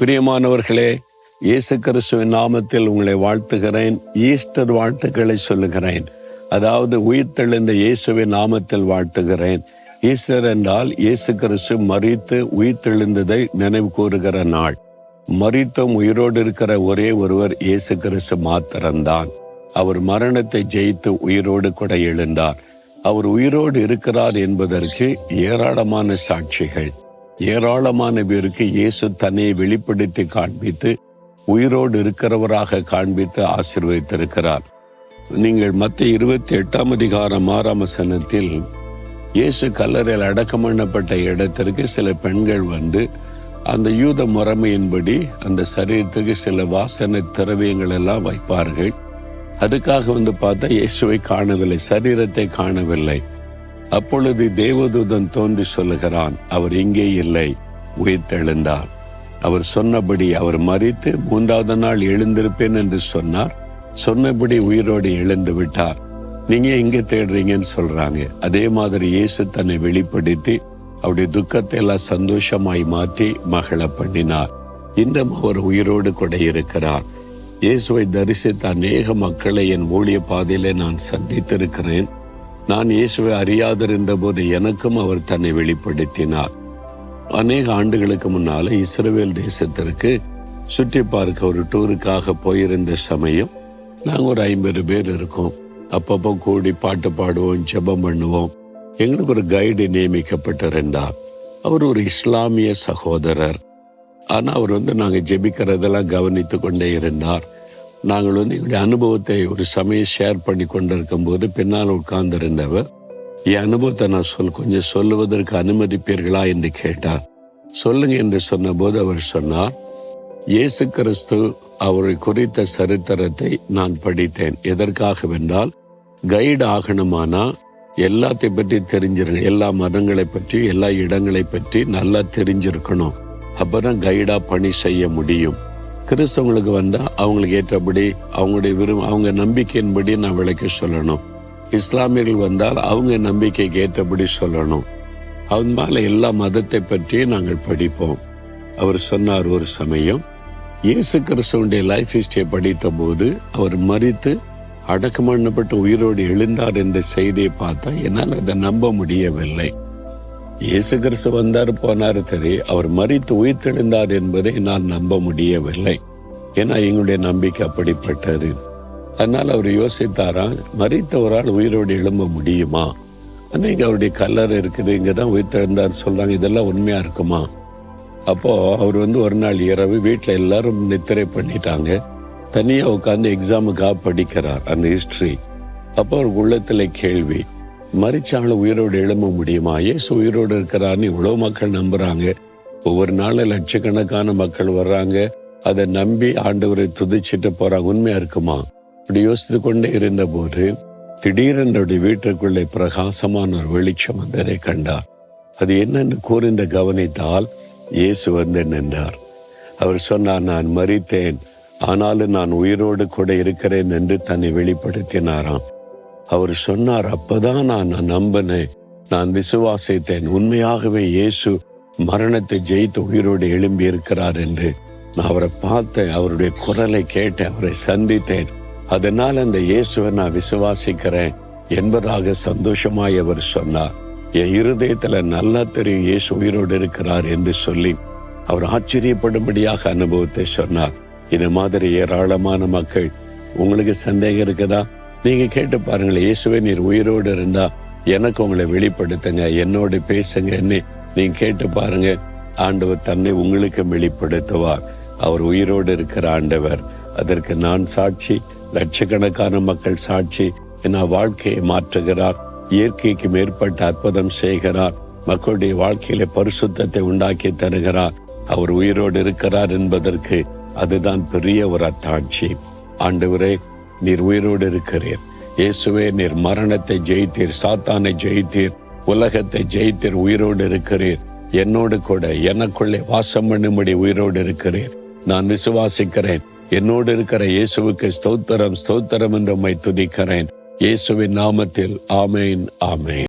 பிரியமானவர்களே இயேசு கிறிஸ்துவின் நாமத்தில் உங்களை வாழ்த்துகிறேன் ஈஸ்டர் வாழ்த்துக்களை சொல்லுகிறேன். அதாவது உயிர்த்தெழுந்த இயேசுவின் நாமத்தில் வாழ்த்துகிறேன். ஈஸ்டர் என்றால் இயேசு கிறிஸ்து மறித்து உயிர்த்தெழுந்ததை நினைவு கூறுகிற நாள். மறித்தும் உயிரோடு இருக்கிற ஒரே ஒருவர் இயேசு கிறிஸ்து மாத்திரம்தான். அவர் மரணத்தை ஜெயித்து உயிரோடு கூட எழுந்தார். அவர் உயிரோடு இருக்கிறார் என்பதற்கு ஏராளமான சாட்சிகள். ஏராளமான பேருக்கு இயேசு தன்னை வெளிப்படுத்தி காண்பித்து உயிரோடு இருக்கிறவராக காண்பித்து ஆசிர்வதித்திருக்கிறார். நீங்கள் மத்திய இருபத்தி எட்டாம் அதிகாரம் ஆறாம் சனத்தில் இயேசு கல்லறையில் அடக்கம் பண்ணப்பட்ட இடத்திற்கு சில பெண்கள் வந்து அந்த யூத முறைமையின்படி அந்த சரீரத்துக்கு சில வாசனை திரவியங்கள் எல்லாம் வைப்பார்கள். அதுக்காக வந்து பார்த்தா இயேசுவை காணவில்லை சரீரத்தை காணவில்லை. அப்பொழுது தேவதூதன் தோன்றி சொல்லுகிறான் அவர் இங்கே இல்லை. உயிர்த்தெழுந்தார். அவர் சொன்னபடி அவர் மறித்து மூன்றாவது நாள் எழுந்திருப்பேன் என்று சொன்னார். சொன்னபடி உயிரோடு எழுந்து விட்டார். நீங்க எங்க தேடுறீங்கன்னு சொல்றாங்க. அதே மாதிரி இயேசு தன்னை வெளிப்படுத்தி அவருடைய துக்கத்தை எல்லாம் சந்தோஷமாய் மாற்றி மகள பண்ணினார். இன்றும் அவர் உயிரோடு கூட இருக்கிறார். இயேசுவை தரிசித்த அநேக மக்களை என் ஊழிய பாதையிலே நான் சந்தித்திருக்கிறேன். நான் இயேசுவை அறியாதிருந்த போது எனக்கும் அவர் தன்னை வெளிப்படுத்தினார். அநேக ஆண்டுகளுக்கு முன்னால இஸ்ரேல் தேசத்திற்கு சுற்றி பார்க்க ஒரு டூருக்காக போயிருந்த சமயம் நாங்கள் ஒரு ஐம்பது பேர் இருக்கோம். அப்பப்போ கூடி பாட்டு பாடுவோம் ஜெபம் பண்ணுவோம். எங்களுக்கு ஒரு கைடு நியமிக்கப்பட்டிருந்தார். அவர் ஒரு இஸ்லாமிய சகோதரர். ஆனால் அவர் வந்து நாங்கள் ஜெபிக்கிறதெல்லாம் கவனித்து கொண்டே இருந்தார். நாங்கள் வந்து எங்களுடைய அனுபவத்தை ஒரு சமயம் ஷேர் பண்ணி கொண்டிருக்கும் போது பின்னால் உட்கார்ந்திருந்தவர் என் அனுபவத்தை நான் சொல் கொஞ்சம் சொல்லுவதற்கு அனுமதிப்பீர்களா என்று கேட்டார். சொல்லுங்க என்று சொன்னபோது அவர் சொன்னார் இயேசு கிறிஸ்து அவரை குறித்த சரித்திரத்தை நான் படித்தேன். எதற்காகவென்றால் கைடு ஆகணுமானா? எல்லாத்தை பற்றி தெரிஞ்சிருக்கணும் எல்லா மதங்களை பற்றி எல்லா இடங்களை பற்றி நல்லா தெரிஞ்சிருக்கணும். அப்பதான் கைடா பணி செய்ய முடியும். கிறிஸ்தவங்களுக்கு வந்தால் அவங்களுக்கு ஏற்றபடி அவங்களுடைய விரும்ப அவங்க நம்பிக்கையின்படி நான் விளக்கி சொல்லணும். இஸ்லாமியர்கள் வந்தால் அவங்க நம்பிக்கைக்கு ஏற்றபடி சொல்லணும். அதனால எல்லா மதத்தை பற்றி நாங்கள் படிப்போம். அவர் சொன்னார் ஒரு சமயம் இயேசு கிறிஸ்தவனுடைய லைஃப் ஹிஸ்டரியை படித்த போது அவர் மறித்து அடக்கம் பண்ணப்பட்டு உயிரோடு எழுந்தார் என்ற செய்தியை பார்த்தா என்னால் அதை நம்ப முடியவில்லை. இயேசு கிறிஸ்து வந்தார் போனார் சரி அவர் மறித்து உயிர்த்தெழுந்தார் என்பதை நான் நம்ப முடியவில்லை. ஏன்னா எங்களுடைய நம்பிக்கை அப்படிப்பட்டது. அதனால் அவர் யோசித்தாரா மறித்த ஒரு ஆள் உயிரோடு எழும்ப முடியுமா? ஆனால் இங்கே அவருடைய கல்லறை இருக்குது இங்கே தான் உயிர்த்தெழுந்தார் சொல்கிறாங்க இதெல்லாம் உண்மையாக இருக்குமா? அப்போது அவர் வந்து ஒரு நாள் இரவு வீட்டில் எல்லாரும் நித்திரை பண்ணிட்டாங்க. தனியாக உட்காந்து எக்ஸாமுக்காக படிக்கிறார் அந்த ஹிஸ்ட்ரி அப்போ அவர் உள்ளத்தில் கேள்வி மறிச்சாலும் உயிரோடு எழும்ப முடியுமா? ஏசு உயிரோடு இருக்கிறான்னு இவ்வளோ மக்கள் நம்புறாங்க. ஒவ்வொரு நாளும் லட்சக்கணக்கான மக்கள் வர்றாங்க. அதை நம்பி ஆண்டவரை துதிச்சிட்டு போறாங்க உண்மையா இருக்குமா? இப்படி யோசித்து கொண்டே இருந்தபோது திடீரென்னுடைய வீட்டிற்குள்ளே பிரகாசமான ஒரு வெளிச்சம் வந்ததை கண்டார். அது என்னன்னு கூர்ந்து கவனித்தால் இயேசு வந்து நின்றார். அவர் சொன்னார் நான் மறித்தேன் ஆனாலும் நான் உயிரோடு கூட இருக்கிறேன் என்று தன்னை வெளிப்படுத்தினாராம். அவர் சொன்னார் அப்பதான் நான் நம்பினேன். நான் விசுவாசித்தேன். உண்மையாகவே இயேசு மரணத்தை ஜெயித்து உயிரோடு எழும்பி இருக்கிறார் என்று. நான் அவரை பார்த்தேன் அவருடைய குரலை கேட்டேன் அவரை சந்தித்தேன். அதனால் அந்த இயேசுவை நான் விசுவாசிக்கிறேன் என்பதாக சந்தோஷமாய் அவர் சொன்னார். என் இருதயத்துல நல்லா தெரியும் இயேசு உயிரோடு இருக்கிறார் என்று சொல்லி அவர் ஆச்சரியப்படும்படியாக அனுபவத்தை சொன்னார். இந்த மாதிரி ஏராளமான மக்கள் உங்களுக்கு சந்தேகம் இருக்குதா? நீங்க கேட்டு பாருங்களேன் இயேசுவே நீர் உயிரோடு இருந்தா எனக்கு உங்களை வெளிப்படுத்துங்க என்னோட பேசுங்க என்ன நீங்க கேட்டு பாருங்க. ஆண்டவர் தன்னை உங்களுக்கு வெளிப்படுத்துவார். அவர் உயிரோடு இருக்கிற ஆண்டவர். அதற்கு நான் சாட்சி லட்சக்கணக்கான மக்கள் சாட்சி என வாழ்க்கையை மாற்றுகிறார். இயற்கைக்கு மேற்பட்ட அற்புதம் செய்கிறார். மக்களுடைய வாழ்க்கையில பரிசுத்தத்தை உண்டாக்கி தருகிறார். அவர் உயிரோடு இருக்கிறார் என்பதற்கு அதுதான் பெரிய ஒரு அத்தாட்சி. ஆண்டவரே நீர் உயிரோடு இருக்கிறீர். இயேசுவே நீர் மரணத்தை ஜெயித்தீர் சாத்தானை ஜெயித்தீர் உலகத்தை ஜெயித்தீர் உயிரோடு இருக்கிறீர். என்னோடு கூட எனக்குள்ளே வாசம் பண்ணும்படி உயிரோடு இருக்கிறீர். நான் விசுவாசிக்கிறேன். என்னோடு இருக்கிற இயேசுவுக்கு ஸ்தோத்திரம் ஸ்தோத்திரம் என்று உம்மை துதிக்கிறேன். இயேசுவின் நாமத்தில் ஆமேன் ஆமேன்.